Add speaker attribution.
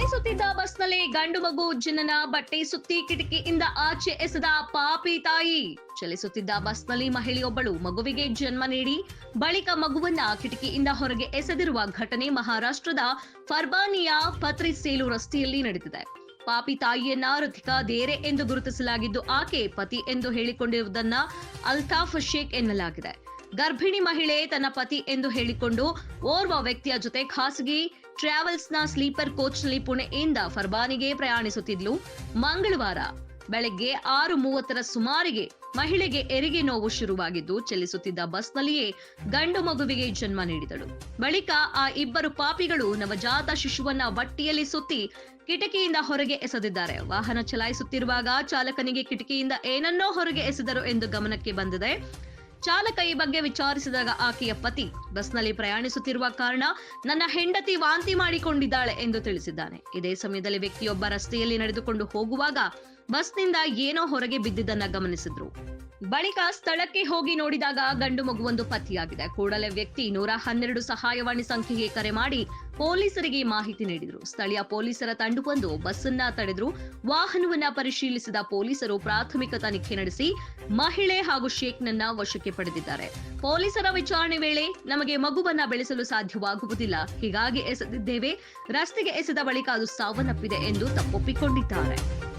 Speaker 1: ಚಲಿಸುತ್ತಿದ್ದ ಬಸ್ನಲ್ಲಿ ಗಂಡು ಮಗು ಜನನ, ಬಟ್ಟೆ ಸುತ್ತಿ ಕಿಟಕಿಯಿಂದ ಆಚೆ ಎಸೆದ ಪಾಪಿ ತಾಯಿ. ಚಲಿಸುತ್ತಿದ್ದ ಬಸ್ನಲ್ಲಿ ಮಹಿಳೆಯೊಬ್ಬಳು ಮಗುವಿಗೆ ಜನ್ಮ ನೀಡಿ, ಬಳಿಕ ಮಗುವನ್ನ ಕಿಟಕಿಯಿಂದ ಹೊರಗೆ ಎಸೆದಿರುವ ಘಟನೆ ಮಹಾರಾಷ್ಟ್ರದ ಫರ್ಬಾನಿಯ ಪತ್ರಿಸೇಲು ರಸ್ತೆಯಲ್ಲಿ ನಡೆದಿದೆ. ಪಾಪಿ ತಾಯಿಯನ್ನ ರಥಿಕಾ ದೇರೆ ಎಂದು ಗುರುತಿಸಲಾಗಿದ್ದು, ಆಕೆ ಪತಿ ಎಂದು ಹೇಳಿಕೊಂಡಿರುವುದನ್ನ ಅಲ್ತಾಫ್ ಶೇಖ್ ಎನ್ನಲಾಗಿದೆ. ಗರ್ಭಿಣಿ ಮಹಿಳೆ ತನ್ನ ಪತಿ ಎಂದು ಹೇಳಿಕೊಂಡು ಓರ್ವ ವ್ಯಕ್ತಿಯ ಜೊತೆ ಖಾಸಗಿ ಟ್ರಾವೆಲ್ಸ್ನ ಸ್ಲೀಪರ್ ಕೋಚ್ನಲ್ಲಿ ಪುಣೆಯಿಂದ ಫರ್ಬಾನಿಗೆ ಪ್ರಯಾಣಿಸುತ್ತಿದ್ಲು. ಮಂಗಳವಾರ ಬೆಳಗ್ಗೆ ಆರು ಮೂವತ್ತರ ಸುಮಾರಿಗೆ ಮಹಿಳೆಗೆ ಎರಿಗೆ ನೋವು ಶುರುವಾಗಿದ್ದು, ಚಲಿಸುತ್ತಿದ್ದ ಬಸ್ನಲ್ಲಿಯೇ ಗಂಡು ಮಗುವಿಗೆ ಜನ್ಮ ನೀಡಿದಳು. ಬಳಿಕ ಆ ಇಬ್ಬರು ಪಾಪಿಗಳು ನವಜಾತ ಶಿಶುವನ್ನ ಬಟ್ಟಿಯಲ್ಲಿ ಸುತ್ತಿ ಕಿಟಕಿಯಿಂದ ಹೊರಗೆ ಎಸೆದಿದ್ದಾರೆ. ವಾಹನ ಚಲಾಯಿಸುತ್ತಿರುವಾಗ ಚಾಲಕನಿಗೆ ಕಿಟಕಿಯಿಂದ ಏನನ್ನೋ ಹೊರಗೆ ಎಸೆದರು ಎಂದು ಗಮನಕ್ಕೆ ಬಂದಿದೆ. ಚಾಲಕ ಈ ಬಗ್ಗೆ ವಿಚಾರಿಸಿದಾಗ ಆಕೆಯ ಪತಿ, ಬಸ್ನಲ್ಲಿ ಪ್ರಯಾಣಿಸುತ್ತಿರುವ ಕಾರಣ ನನ್ನ ಹೆಂಡತಿ ವಾಂತಿ ಮಾಡಿಕೊಂಡಿದ್ದಾಳೆ ಎಂದು ತಿಳಿಸಿದ್ದಾನೆ. ಇದೇ ಸಮಯದಲ್ಲಿ ವ್ಯಕ್ತಿಯೊಬ್ಬ ರಸ್ತೆಯಲ್ಲಿ ನಡೆದುಕೊಂಡು ಹೋಗುವಾಗ ಬಸ್ನಿಂದ ಏನೋ ಹೊರಗೆ ಬಿದ್ದಿದ್ದನ್ನ ಗಮನಿಸಿದ್ರು. ಬಳಿಕ ಸ್ಥಳಕ್ಕೆ ಹೋಗಿ ನೋಡಿದಾಗ ಗಂಡು ಮಗುವೊಂದು ಪತ್ತೆಯಾಗಿದೆ ಕೂಡಲೇ ವ್ಯಕ್ತಿ ನೂರ ಹನ್ನೆರಡು ಸಹಾಯವಾಣಿ ಸಂಖ್ಯೆಗೆ ಕರೆ ಮಾಡಿ ಪೊಲೀಸರಿಗೆ ಮಾಹಿತಿ ನೀಡಿದರು. ಸ್ಥಳೀಯ ಪೊಲೀಸರ ತಂಡವೊಂದು ಬಸ್ಸನ್ನ ತಡೆದ್ರು. ವಾಹನವನ್ನ ಪರಿಶೀಲಿಸಿದ ಪೊಲೀಸರು ಪ್ರಾಥಮಿಕ ತನಿಖೆ ನಡೆಸಿ ಮಹಿಳೆ ಹಾಗೂ ಶೇಖ್ನನ್ನ ವಶಕ್ಕೆ ಪಡೆದಿದ್ದಾರೆ. ಪೊಲೀಸರ ವಿಚಾರಣೆ ವೇಳೆ ನಮಗೆ ಮಗುವನ್ನ ಬೆಳೆಸಲು ಸಾಧ್ಯವಾಗುವುದಿಲ್ಲ. ಹೀಗಾಗಿ ಎಸೆದಿದ್ದೇವೆ. ರಸ್ತೆಗೆ ಎಸೆದ ಬಳಿಕ ಅದು ಸಾವನ್ನಪ್ಪಿದೆ ಎಂದು ತಪ್ಪೊಪ್ಪಿಕೊಂಡಿದ್ದಾರೆ.